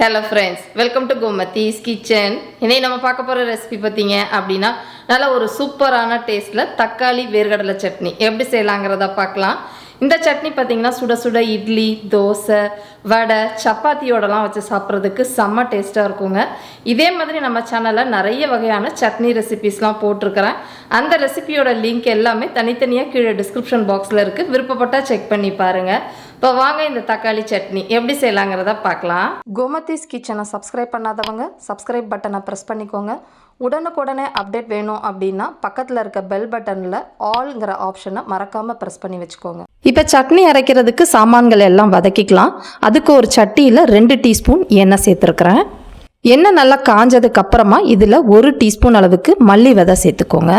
Hello friends welcome to Gomathi's kitchen இன்னைக்கு நம்ம பார்க்க போகிற ரெசிபி பார்த்தீங்க அப்படின்னா நல்ல ஒரு சூப்பரான டேஸ்ட்டில் தக்காளி வேர்கடலை சட்னி. எப்படி செய்யலாங்கிறத பார்க்கலாம். இந்த சட்னி பார்த்தீங்கன்னா சுட சுட இட்லி தோசை வடை சப்பாத்தியோடலாம் வச்சு சாப்பிட்றதுக்கு செம்ம டேஸ்ட்டாக இருக்குங்க. இதே மாதிரி நம்ம சேனலில் நிறைய வகையான சட்னி ரெசிபிஸ்லாம் போட்டிருக்கிறேன். அந்த ரெசிபியோட லிங்க் எல்லாமே தனித்தனியாக கீழே டிஸ்கிரிப்ஷன் பாக்ஸில் இருக்குது விருப்பப்பட்டால் செக் பண்ணி பாருங்கள் இப்போ வாங்க இந்த தக்காளி சட்னி. எப்படி செய்யலாங்கிறத பார்க்கலாம். கோமதிஸ் கிச்சனை சப்ஸ்கிரைப் பண்ணாதவங்க சப்ஸ்கிரைப் பட்டனை ப்ரெஸ் பண்ணிக்கோங்க. உடனுக்குடனே அப்டேட் வேணும் அப்படின்னா பக்கத்தில் இருக்க பெல் பட்டனில் ஆல்ங்கிற ஆப்ஷனை மறக்காமல் ப்ரெஸ் பண்ணி வச்சுக்கோங்க. இப்போ சட்னி அரைக்கிறதுக்கு சாமான்கள் எல்லாம் வதக்கிக்கலாம். அதுக்கு ஒரு சட்டியில் ரெண்டு டீஸ்பூன் எண்ணெய் சேர்த்துருக்குறேன். எண்ணெய் நல்லா காஞ்சதுக்கு அப்புறமா இதில் ஒரு டீஸ்பூன் அளவுக்கு மல்லி விதை சேர்த்துக்கோங்க.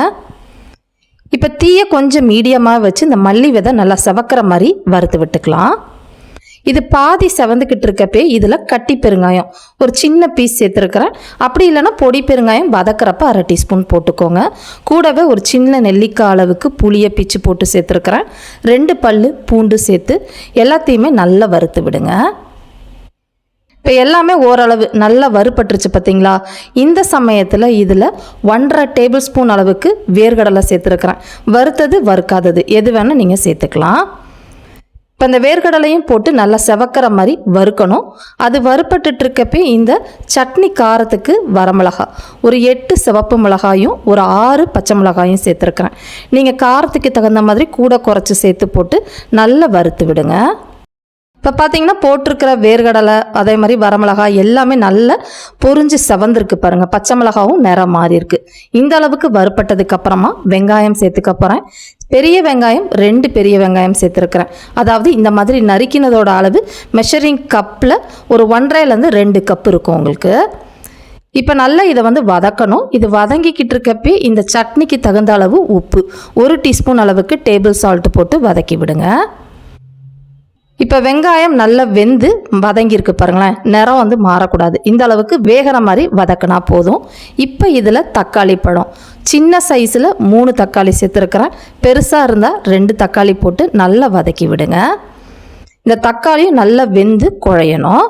இப்போ தீயை கொஞ்சம் மீடியமாக வச்சு இந்த மல்லி விதை நல்லா செவக்கிற மாதிரி வறுத்து விட்டுக்கலாம். இது பாதி செவந்துக்கிட்டு இருக்கப்பே இதில் கட்டி பெருங்காயம். ஒரு சின்ன பீஸ் சேர்த்துருக்குறேன். அப்படி இல்லைன்னா பொடி பெருங்காயம் வதக்கிறப்ப அரை டீஸ்பூன் போட்டுக்கோங்க. கூடவே ஒரு சின்ன நெல்லிக்காய் அளவுக்கு புளியை பிச்சு போட்டு சேர்த்துருக்குறேன். ரெண்டு பல்லு பூண்டு சேர்த்து எல்லாத்தையுமே நல்லா வறுத்து விடுங்க. இப்போ எல்லாமே ஓரளவு நல்லா வறுபட்டுருச்சு பார்த்தீங்களா இந்த சமயத்தில் இதில் ஒன்றரை டேபிள் ஸ்பூன் அளவுக்கு வேர்கடலை சேர்த்துருக்குறேன். வறுத்தது வறுக்காதது. எது வேணால் நீங்கள் சேர்த்துக்கலாம். இப்போ இந்த வேர்க்கடலையும் போட்டு நல்லா செவக்கிற மாதிரி வறுக்கணும். அது வறுப்பட்டுட்டு இருக்கப்பே இந்த சட்னி காரத்துக்கு வரமிளகா. ஒரு எட்டு சிவப்பு மிளகாயும் ஒரு ஆறு பச்சை மிளகாயும் சேர்த்துருக்குறேன். நீங்கள் காரத்துக்கு தகுந்த மாதிரி கூட குறைச்சி சேர்த்து போட்டு நல்லா வறுத்து விடுங்க. இப்போ பார்த்தீங்கன்னா போட்டிருக்கிற வேர்கடலை அதே மாதிரி வரமிளகாய் எல்லாமே நல்ல பொரிஞ்சு செவந்திருக்கு பாருங்கள் பச்சை மிளகாவும் நிறம் மாறி இருக்கு. இந்த அளவுக்கு வறுப்பட்டதுக்கு அப்புறமா வெங்காயம் சேர்த்துக்க போகிறேன் பெரிய வெங்காயம் ரெண்டு பெரிய வெங்காயம் சேர்த்துருக்குறேன். அதாவது இந்த மாதிரி நறுக்கினதோட அளவு மெஷரிங் கப்பில் ஒரு ஒன்றரைலேருந்து ரெண்டு கப் இருக்கும் உங்களுக்கு. இப்போ நல்லா இதை வந்து வதக்கணும். இது வதங்கிக்கிட்டு இருக்கப்பே இந்த சட்னிக்கு தகுந்த அளவு உப்பு. ஒரு டீஸ்பூன் அளவுக்கு டேபிள் சால்ட் போட்டு வதக்கி விடுங்க. இப்போ வெங்காயம் நல்லா வெந்து வதங்கியிருக்கு பாருங்களேன். நிறம் வந்து மாறக்கூடாது. இந்த அளவுக்கு வேகிற மாதிரி வதக்கினா போதும். இப்போ இதில் தக்காளி பழம். சின்ன சைஸில் மூணு தக்காளி சேர்த்துருக்குறேன். பெருசாக இருந்தால் ரெண்டு தக்காளி போட்டு நல்லா வதக்கி விடுங்க. இந்த தக்காளியும் நல்லா வெந்து குழையணும்.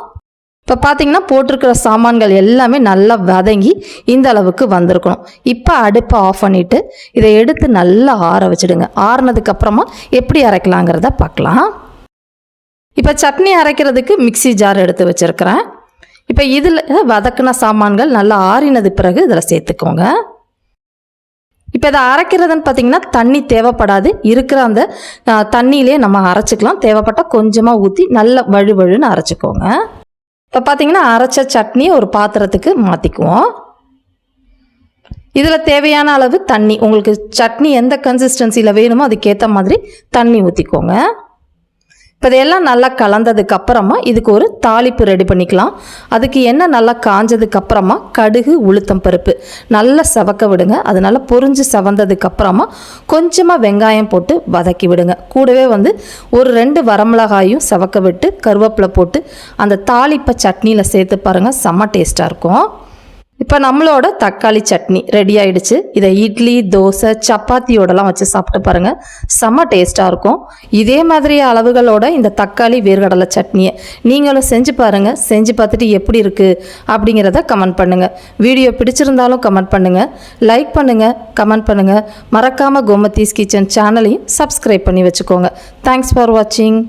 இப்போ பார்த்தீங்கன்னா போட்டிருக்கிற சாமான்கள் எல்லாமே நல்லா வதங்கி இந்த அளவுக்கு வந்திருக்கணும். இப்போ அடுப்பை ஆஃப் பண்ணிவிட்டு இதை எடுத்து நல்லா ஆற வச்சுடுங்க. ஆறுனதுக்கப்புறமா எப்படி அரைக்கலாங்கிறத பார்க்கலாம் இப்போ சட்னி அரைக்கிறதுக்கு மிக்ஸி ஜார் எடுத்து வச்சுருக்கிறேன். இப்போ இதில் வதக்கின சாமான்கள் நல்லா ஆறினது பிறகு இதில் சேர்த்துக்கோங்க. இப்போ இதை அரைக்கிறதுன்னு பார்த்தீங்கன்னா தண்ணி தேவைப்படாது. இருக்கிற அந்த தண்ணியிலே நம்ம அரைச்சிக்கலாம். தேவைப்பட்டால் கொஞ்சமாக ஊற்றி நல்லா வழு வழுன்னு அரைச்சிக்கோங்க. இப்போ பார்த்தீங்கன்னா அரைச்ச சட்னியை ஒரு பாத்திரத்துக்கு மாற்றிக்குவோம் இதில் தேவையான அளவு தண்ணி உங்களுக்கு சட்னி எந்த கன்சிஸ்டன்சியில் வேணுமோ அதுக்கேற்ற மாதிரி தண்ணி ஊற்றிக்கோங்க இப்போ இதையெல்லாம் நல்லா கலந்ததுக்கு அப்புறமா இதுக்கு ஒரு தாளிப்பு ரெடி பண்ணிக்கலாம். அதுக்கு என்ன நல்லா காஞ்சதுக்கு அப்புறமா கடுகு உளுத்தம் பருப்பு. நல்லா செவக்க விடுங்க. அது நல்லா பொரிஞ்சு செவந்ததுக்கு அப்புறமா கொஞ்சமாக வெங்காயம் போட்டு வதக்கி விடுங்க. கூடவே வந்து ஒரு ரெண்டு வரமிளகாயும் செவக்க விட்டு கருவேப்பிலை போட்டு அந்த தாளிப்பை சட்னியில் சேர்த்து பாருங்கள் செம்ம டேஸ்ட்டாக இருக்கும். இப்போ நம்மளோட தக்காளி சட்னி ரெடி ஆயிடுச்சு. இதை இட்லி தோசை சப்பாத்தியோடலாம் வச்சு சாப்பிட்டு பாருங்கள் செம்ம டேஸ்ட்டாக இருக்கும். இதே மாதிரி அளவுகளோட இந்த தக்காளி வேர்கடலை சட்னியை நீங்களும் செஞ்சு பாருங்கள் செஞ்சு பார்த்துட்டு எப்படி இருக்குது அப்படிங்கிறத கமெண்ட் பண்ணுங்கள் வீடியோ பிடிச்சிருந்தாலும் கமெண்ட் பண்ணுங்கள் லைக் பண்ணுங்கள் கமெண்ட் பண்ணுங்கள் மறக்காமல் கோமத்தீஸ் கிச்சன் சேனலையும் சப்ஸ்கிரைப் பண்ணி வச்சுக்கோங்க. தேங்க்ஸ் ஃபார் வாட்சிங்